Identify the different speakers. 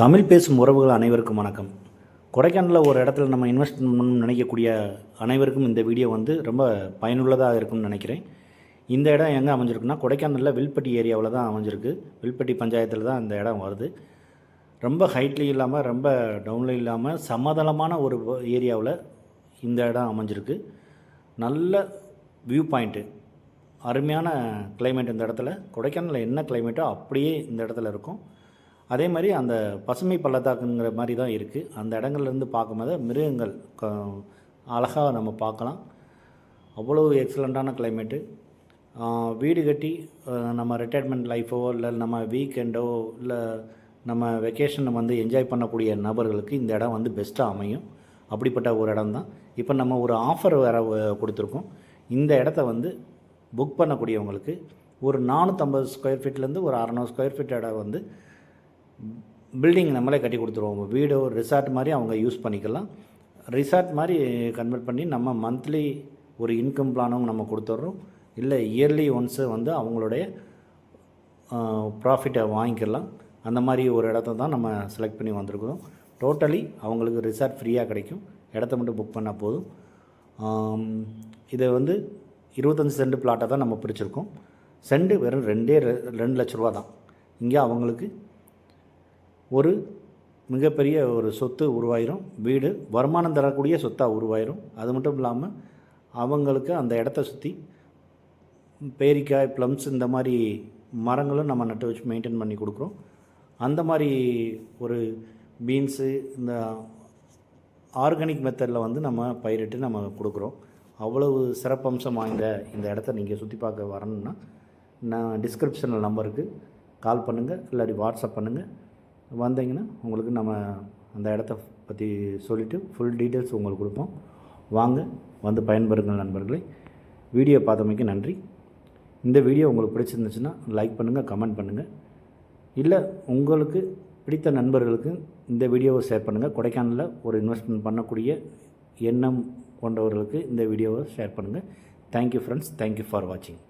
Speaker 1: தமிழ் பேசும் உறவுகள் அனைவருக்கும் வணக்கம். கொடைக்கானலில் ஒரு இடத்துல நம்ம இன்வெஸ்ட் பண்ணணும்னு நினைக்கக்கூடிய அனைவருக்கும் இந்த வீடியோ வந்து ரொம்ப பயனுள்ளதாக இருக்கும்னு நினைக்கிறேன். இந்த இடம் எங்கே அமைஞ்சிருக்குன்னா கொடைக்கானலில் வில்பட்டி ஏரியாவில் தான் அமைஞ்சிருக்கு. வில்பட்டி பஞ்சாயத்தில் தான் இந்த இடம் வருது. ரொம்ப ஹைட்லேயும் இல்லாமல் ரொம்ப டவுன்லையும் இல்லாமல் சமதளமான ஒரு ஏரியாவில் இந்த இடம் அமைஞ்சிருக்கு. நல்ல வியூ பாயிண்ட்டு அருமையான கிளைமேட் இந்த இடத்துல. கொடைக்கானலில் என்ன கிளைமேட்டோ அப்படியே இந்த இடத்துல இருக்கும். அதே மாதிரி அந்த பசுமை பள்ளத்தாக்குங்கிற மாதிரி தான் இருக்குது அந்த இடங்கள்லேருந்து பார்க்கும்போது மிருகங்கள் க அழகாக நம்ம பார்க்கலாம். அவ்வளோ எக்ஸலண்ட்டான கிளைமேட்டு வீடு கட்டி நம்ம ரிட்டையர்மெண்ட் லைஃபோ இல்லை நம்ம வீக்கெண்டோ இல்லை நம்ம வெக்கேஷனை வந்து என்ஜாய் பண்ணக்கூடிய நபர்களுக்கு இந்த இடம் வந்து பெஸ்ட்டாக அமையும். அப்படிப்பட்ட ஒரு இடம் தான். இப்போ நம்ம ஒரு ஆஃபர் வேறு கொடுத்துருக்கோம். இந்த இடத்த வந்து புக் பண்ணக்கூடியவங்களுக்கு ஒரு நானூற்றம்பது ஸ்கொயர் ஃபீட்லேருந்து ஒரு அறநூறு ஸ்கொயர் ஃபீட் இடம் வந்து பில்டிங் நம்மளே கட்டி கொடுத்துருவோம். வீடோ ரிசார்ட் மாதிரி அவங்க யூஸ் பண்ணிக்கலாம். ரிசார்ட் மாதிரி கன்வெர்ட் பண்ணி நம்ம மந்த்லி ஒரு இன்கம் பிளானும் நம்ம கொடுத்துட்றோம் இல்லை இயர்லி ஒன்ஸு வந்து அவங்களுடைய ப்ராஃபிட்டை வாங்கிக்கலாம். அந்த மாதிரி ஒரு இடத்த தான் நம்ம செலக்ட் பண்ணி வந்திருக்கிறோம். டோட்டலி அவங்களுக்கு ரிசார்ட் ஃப்ரீயாக கிடைக்கும். இடத்த மட்டும் புக் பண்ணால் போதும். இதை வந்து இருபத்தஞ்சி சென்ட் பிளாட்டை தான் நம்ம பிடிச்சிருக்கோம் செண்டு வெறும் ரெண்டே ரெ- ரெண்டு லட்ச ரூபா தான். இங்கே அவங்களுக்கு ஒரு மிகப்பெரிய ஒரு சொத்து உருவாயிரும். வீடு வருமானம் தரக்கூடிய சொத்தாக உருவாயிரும். அது மட்டும் இல்லாமல் அவங்களுக்கு அந்த இடத்த சுற்றி பேரிக்காய் ப்ளம்ஸ் இந்த மாதிரி மரங்களும் நம்ம நட்டு வச்சு மெயின்டைன் பண்ணி கொடுக்குறோம். அந்த மாதிரி ஒரு பீன்ஸு இந்த ஆர்கானிக் மெத்தடில் வந்து நம்ம பயிரிட்டு நம்ம கொடுக்குறோம். அவ்வளவு சிறப்பம்சம் வாய்ந்த இந்த இடத்த நீங்கள் சுற்றி பார்க்க வரணும்னா நான் டிஸ்கிரிப்ஷனில் நம்பருக்கு கால் பண்ணுங்கள் இல்லாட்டி வாட்ஸ்அப் பண்ணுங்கள் வந்தீங்கன்னா உங்களுக்கு நம்ம அந்த இடத்த பற்றி சொல்லிவிட்டு ஃபுல் டீட்டெயில்ஸ் உங்களுக்கு கொடுப்போம். வாங்க வந்து பயன்பெறுங்கள் நண்பர்களே. வீடியோ பார்த்தமைக்கு நன்றி. இந்த வீடியோ உங்களுக்கு பிடிச்சிருந்துச்சுன்னா லைக் பண்ணுங்கள் கமெண்ட் பண்ணுங்கள் இல்லை உங்களுக்கு பிடித்த நண்பர்களுக்கு இந்த வீடியோவை ஷேர் பண்ணுங்கள் கொடைக்கானலில் ஒரு இன்வெஸ்ட்மெண்ட் பண்ணக்கூடிய எண்ணம் கொண்டவர்களுக்கு இந்த வீடியோவை ஷேர் பண்ணுங்கள் தேங்க்யூ ஃப்ரெண்ட்ஸ் தேங்க்யூ ஃபார் வாட்சிங்